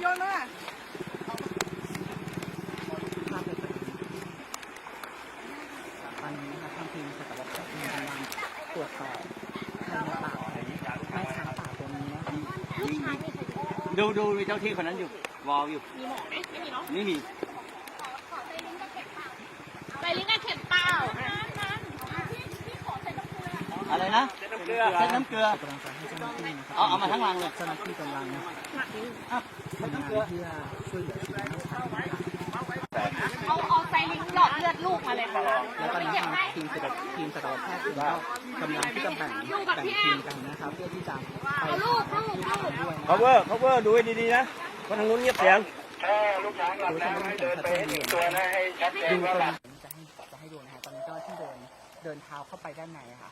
โยนมาภาพเป็นแบบนี้ตอนนี้นะครับทางทีมสัตวแพทย์กำลังตรวจสอบช้างป่าของแม่ช้างป่าตัวนี้นะครับดูดูมีเจ้าที่คนนั้นอยู่ วอลอยู่ มีหมอไหมไม่มีเนาะไม่มีใส่ลิ้นกับเข็มเปล่าอะไรนะเส้นน้ำเกลือเส้นน้ำเกลือกำลังจะให้เจ้าหน้าที่นะครับเอาเอามาทั้งรังเลย เจ้าหน้าที่กำลังอะทำงานเพื่อช่วยเหลือชีวิตแม่ช้างนะครับ เอาเอาใส่ลิ้นหลอดเลือดลูกมาเลยค่ะแล้วตอนนี้ทางทีมสัตวทีมสัตวแพทย์ก็กำลังที่จะแบ่งแบ่งทีมกันนะครับเพื่อที่จะไปเอาลูกลูกลูกด้วยนะ cover cover ดูให้ดีๆนะเพราะทางนู้นเงียบเสียงดูทางด้านของเดินไปให้ถึงตัวนะให้ชัดเจนว่าจะให้จะให้ดูนะฮะตอนนี้ก็ที่เดินเดินเท้าเข้าไปด้านในอะค่ะ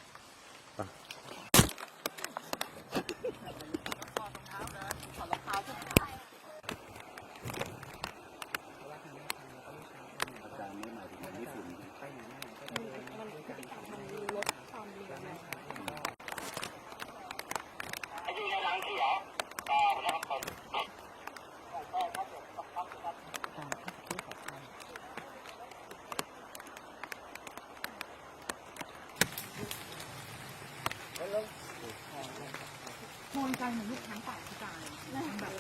ใจเหมือนลูกช้างป่าที่ตายแบบ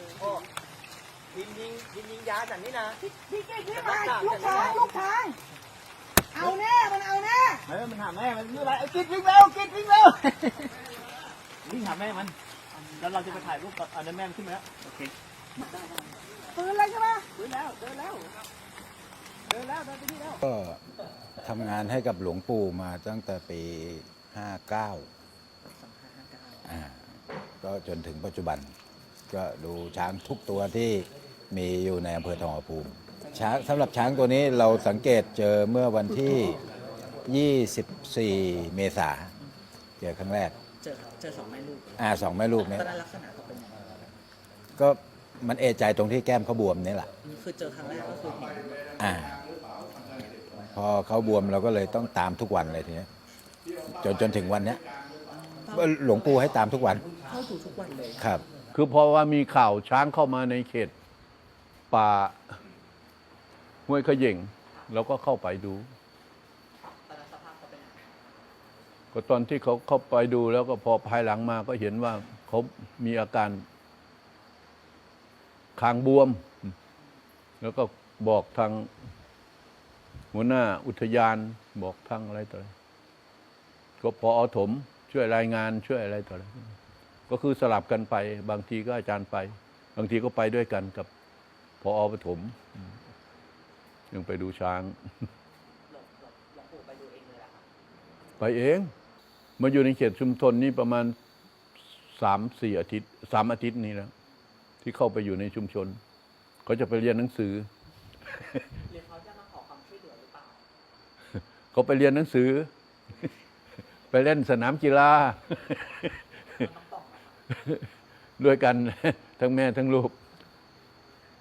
ยิงยิงยิงยิงยาจันนี่นะพี่เก่งพี่มาลูกช้างลูกช้างเอาแน่มันเอาแน่เฮ้ยมันหาแม่มันชื่ออะไรไอ้กิดวิ่งเร็วกิดวิ่งเร็ววิ่งหาแม่มันแล้วเราจะไปถ่ายรูปกับอันนั้นแม่มันขึ้นมาแล้วโอเคปืนอะไรใช่ไหมเดินแล้วเดินแล้วเดินแล้วเดินไปที่แล้วก็ทำงานให้กับหลวงปู่มาตั้งแต่ปี59อ่า ก็จนถึงปัจจุบัน ก็ดูช้างทุกตัวที่มีอยู่ในอำเภอทองผาภูมิช้างสำหรับช้างตัวนี้เราสังเกตเจอเมื่อวันที่ 24 เมษาเจอครั้งแรก เจอเจอสองแม่ลูกอ่าสองแม่ลูกเนี่ยตอนนั้นลักษณะเขาเป็นยังไงก็มันเอะใจตรงที่แก้มเขาบวมนี่แหละคือเจอครั้งแรกก็คือเห็นอ่า พอเขาบวมเราก็เลยต้องตามทุกวันเลยทีเนี้ยจนจนถึงวันเนี้ยหลวงปู่ให้ตามทุกวัน เข้าสู่ทุกวันเลยครับ คือเพราะว่ามีข่าวช้างเข้ามาในเขตป่าห้วยขย่งเราก็เข้าไปดูตอนนั้นสภาพเขาเป็นยังไงก็ตอนที่เขาเข้าไปดูแล้วก็พอภายหลังมาก็เห็นว่าเขามีอาการคางบวม แล้วก็บอกทางหัวหน้าอุทยานบอกทางอะไรต่ออะไรก็พออถมช่วยรายงานช่วยอะไรต่ออะไร ก็คือสลับกันไป บางทีก็อาจารย์ไป บางทีก็ไปด้วยกันกับพออปฐมยังไปดูช้างไปเองเลยล่ะครับไปเองมาอยู่ในเขตชุมชนนี่ประมาณสามสี่อาทิตย์สามอาทิตย์นี้แล้วที่เข้าไปอยู่ในชุมชนเขาจะไปเรียนหนังสือเรียนเขาจะมาขอความช่วยเหลือหรือเปล่าเขาไปเรียนหนังสือ ไปเล่นสนามกีฬา ด้วยกันทั้งแม่ทั้งลูก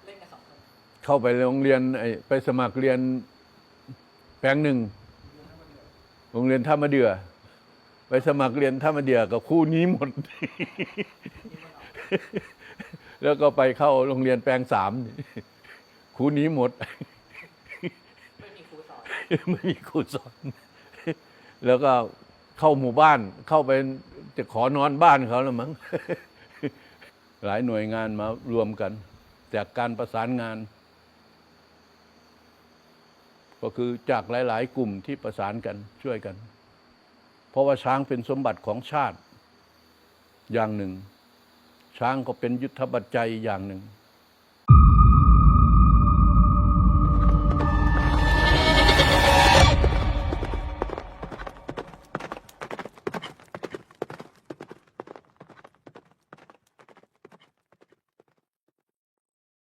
เล่นกันสองคนเข้าไปโรงเรียนไอ้ไปสมัครเรียนแปลงหนึ่งโรงเรียนท่ามะเดือ ไปสมัครเรียนท่ามะเดือกับครู่นี้หมด แล้วก็ไปเข้าโรงเรียนแปลงสามครูหนี้หมด ไม่มีครูสอน ไม่มีครูสอน แล้วก็ เข้าหมู่บ้านเข้าไปจะขอนอนบ้านเขาแล้วมั้งหลายหน่วยงานมารวมกัน จากการประสานงาน ก็คือจากหลาย ๆ กลุ่มที่ประสานกันช่วยกัน เพราะว่าช้างเป็นสมบัติของชาติอย่างหนึ่ง ช้างก็เป็นยุทธบัตรใจยอย่างหนึ่ง